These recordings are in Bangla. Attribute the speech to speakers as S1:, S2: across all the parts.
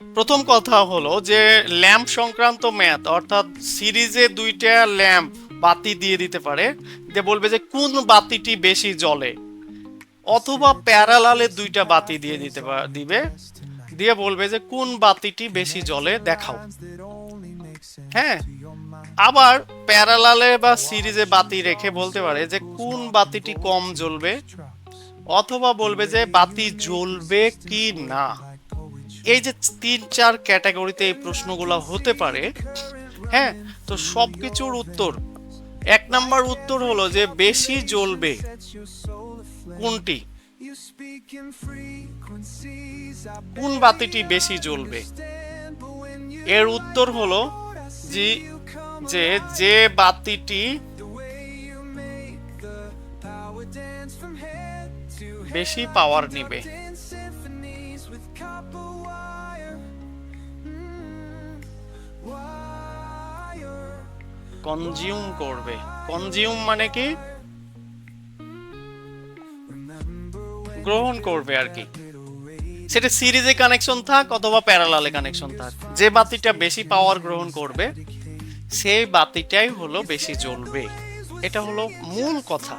S1: প্রথম কথা হলো যে ল্যাম্প সংক্রান্ত ম্যাথ, অর্থাৎ সিরিজে দুইটা ল্যাম্প বাতি দিয়ে দিতে পারে, যে বলবে যে কোন বাতিটি বেশি জ্বলে, অথবা প্যারালালে দুইটা বাতি দিয়ে দিতে দিবে, দিয়ে বলবে যে কোন বাতিটি বেশি জ্বলে দেখাও। হ্যাঁ আবার প্যারালালে বা সিরিজে বাতি রেখে বলতে পারে যে কোন বাতিটি কম জ্বলবে, অথবা বলবে যে বাতি জ্বলবে কি না। এই যে তিন, চার ক্যাটাগরিতে এই প্রশ্নগুলো হতে পারে হ্যাঁ তো সব কিছুর উত্তর। এক নাম্বার উত্তর হলো যে বেশি জ্বলবে কোনটি? কোন বাতিটি বেশি জ্বলবে? এর উত্তর হলো যে যে যে বাতিটি বেশি পাওয়ার নিবে। কনজিউম করবে। কনজিউম মানে কি? গ্রহণ করবে আর কি। সেটা সিরিজে কানেকশন থাক অথবা প্যারালালে কানেকশন থাক। যে বাতিটা বেশি পাওয়ার গ্রহণ করবে, সেই বাতিটাই হলো বেশি জ্বলবে। এটা হলো মূল কথা।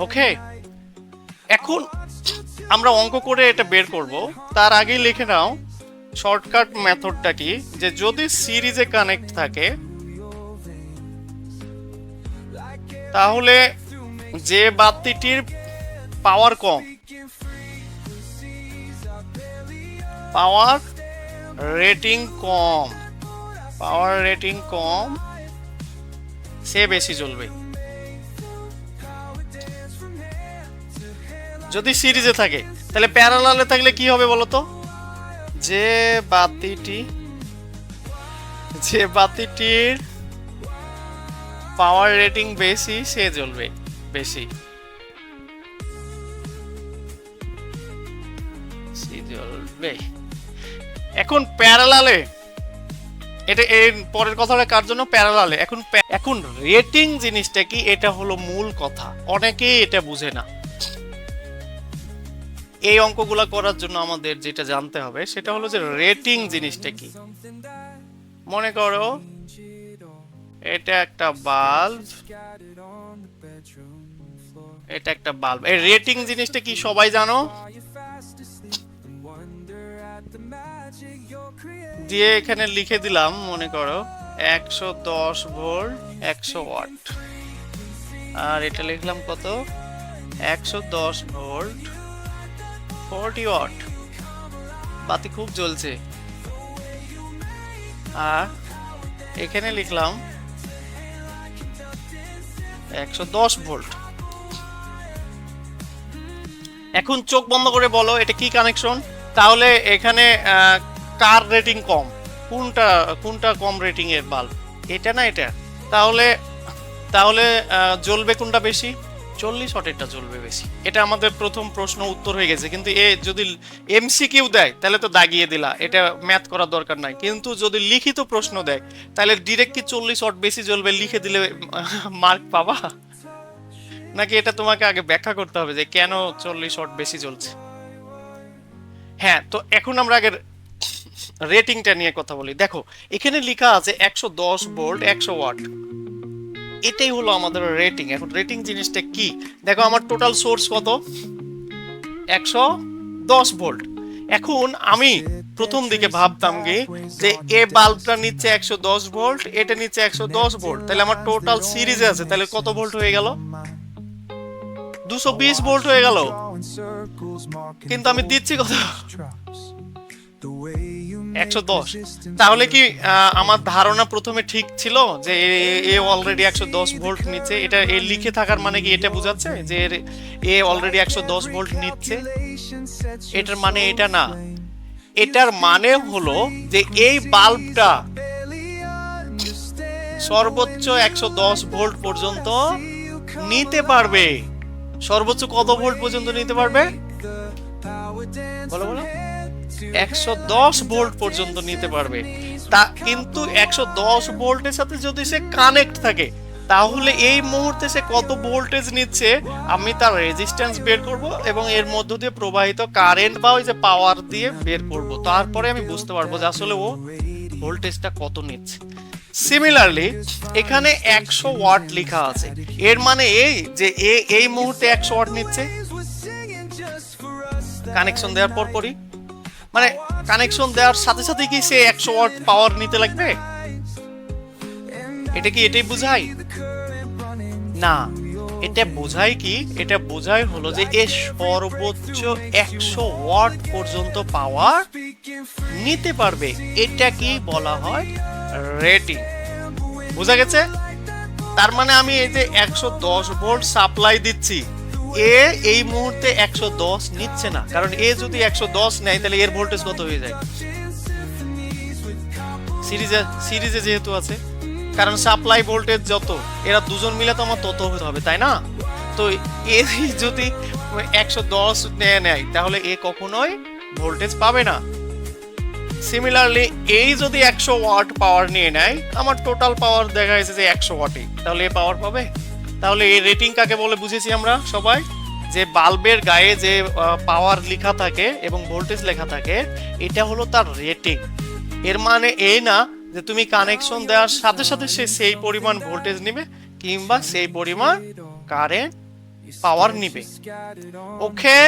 S1: ওকে এখন আমরা অঙ্ক করে এটা বের করব। তার আগেই লিখে নাও শর্টকাট মেথডটা কি? যে যদি সিরিজে কানেক্ট থাকে তাহলে যে বাতিটির পাওয়ার কম পাওয়ার রেটিং কম পাওয়ার রেটিং কম, সে বেশি জ্বলবে। যদি সিরিজে থাকে, তাহলে প্যারালালে থাকলে কি হবে বলতো? যে বাতিটি, যে বাতিটির পাওয়ার রেটিং বেশি, সে জ্বলবে বেশি। এখন প্যারালালে, এটা এর পরের কথাটা কার জন্য? প্যারালালে। এখন এখন রেটিং জিনিসটা কি? এটা হলো মূল কথা। অনেকেই এটা বুঝে না। এই অঙ্কগুলা করার জন্য আমাদের যেটা জানতে হবে, সেটা হলো যে রেটিং জিনিসটা কি? মনে করো এটা একটা বাল্ব এটা একটা বাল্ব এই রেটিং জিনিসটা কি সবাই জানো? দিয়ে এখানে লিখে দিলাম, মনে করো, একশো দশ ভোল্ট, একশো ওয়াট। আর এটা লিখলাম কত? একশো দশ ভোল্ট, ফোরটি ওয়াট। বাতি খুব জ্বলছে। আর এখানে লিখলাম একশো দশ ভোল্ট। এখন চোখ বন্ধ করে বলো, এটা কি কানেকশন তাহলে এখানে কার রেটিং কম? কোনটা কোনটা কম রেটিং এর বাল্ব? এটা না এটা? তাহলে তাহলে জ্বলবে কোনটা বেশি? চল্লিশ ওয়াটেরটা জ্বলবে বেশি। এটা আমাদের প্রথম প্রশ্ন, উত্তর হয়ে গেছে। কিন্তু এ যদি এমসিকিউ দেয়, তাহলে তো দাগিয়ে দিলা। এটা ম্যাথ করার দরকার নাই। কিন্তু যদি লিখিত প্রশ্ন দেয়, তাহলে ডিরেক্ট কি চল্লিশ ওয়াট বেশি চলবে লিখে দিলে মার্ক পাবা? নাকি এটা তোমাকে আগে ব্যাখ্যা করতে হবে যে কেন চল্লিশ ওয়াট বেশি চলছে হ্যাঁ তো এখন আমরা আগে রেটিংটা নিয়ে কথা বলি। দেখো, এখানে লেখা আছে একশো দশ ভোল্ট একশো ওয়াট এটাই হলো আমাদের রেটিং এখন রেটিং জিনিসটা কি? দেখো আমার টোটাল সোর্স কত? একশো দশ ভোল্ট এখন আমি প্রথম দিকে ভাবতাম কি যে এ বাল্বটা নিচ্ছে একশো দশ ভোল্ট এটা নিচ্ছে একশো দশ ভোল্ট তাহলে আমার টোটাল সিরিজে আছে, তাহলে কত ভোল্ট হয়ে গেল? দুশো বিশ ভোল্ট হয়ে গেল। কিন্তু আমি দিচ্ছি কত? একশো দশ। তাহলে কি আমার ধারণা প্রথমে ঠিক ছিল যে এ- অলরেডি একশো দশ ভোল্ট নিচ্ছে? এটা এ লিখে থাকার মানে কি এটা বোঝাচ্ছে যে এ অলরেডি একশো দশ ভোল্ট নিচ্ছে? এটার মানে এটা না। এটার মানে হলো যে এই বাল্বটা সর্বোচ্চ একশো দশ ভোল্ট পর্যন্ত নিতে পারবে। সর্বোচ্চ কত ভোল্ট পর্যন্ত নিতে পারবে? বলো বলো। একশো দশ ভোল্ট পর্যন্ত নিতে পারবে। তা কিন্তু একশো দশ ভোল্টের সাথে যদি সে কানেক্ট থাকে, তাহলে এই মুহূর্তে সে কত ভোল্টেজ নিচ্ছে, আমি তার রেজিস্ট্যান্স বের করব এবং এর মধ্য দিয়ে প্রবাহিত কারেন্ট বা ওই যে পাওয়ার দিয়ে বের করব। তারপরে আমি বুঝতে পারব যে আসলে ও ভোল্টেজটা কত নিচ্ছে। সিমিলারলি এখানে একশো ওয়াট লেখা আছে। এর মানে এই যে এ, এই মুহূর্তে একশো ওয়াট নিচ্ছে। কানেকশন দেওয়ার পর পরই মানে কানেকশন দেওয়ার সাথে সাথে কি সে একশো ওয়াট পাওয়ার নিতে লাগবে? এটা কি এটাই বোঝায়? না, এটা বোঝায় কি? এটা বোঝায় হলো যে এ সর্বোচ্চ একশো ওয়াট পর্যন্ত পাওয়ার নিতে পারবে। এটা কি বলা হয়? রেটিং বোঝা গেছে? তার মানে আমি এই যে একশো দশ ভোল্ট সাপ্লাই দিচ্ছি। এ এই মুহূর্তে একশো দশ নিচ্ছে না। কারণ এ যদি একশো দশ নেয়, তাহলে এর ভোল্টেজ কত হয়ে যায়? সিরিজে সিরিজে যেহেতু আছে, কারণ সাপ্লাই ভোল্টেজ যত, এরা দুজন মিলে তো আমার তত হতে হবে, তাই না? তো এ যদি একশো দশ নেয় তাহলে এ কখনোই ভোল্টেজ পাবে না। সিমিলারলি এই যদি একশো ওয়াট পাওয়ার নিয়ে নেয়, আমার টোটাল পাওয়ার দেখা যাচ্ছে যে একশো ওয়াটই তাহলে এ পাওয়ার পাবে? তাহলে এই রেটিং কাকে বলে বুঝেছি আমরা সবাই? যে বাল্বের গায়ে যে পাওয়ার লেখা থাকে এবং ভোল্টেজ লেখা থাকে, এটা হলো তার রেটিং এর মানে এই না যে তুমি কানেকশন দেওয়ার সাথে সাথে সে সেই পরিমাণ ভোল্টেজ নেবে কিংবা সেই পরিমাণ কারেন্ট পাওয়ার নিবে। ওকে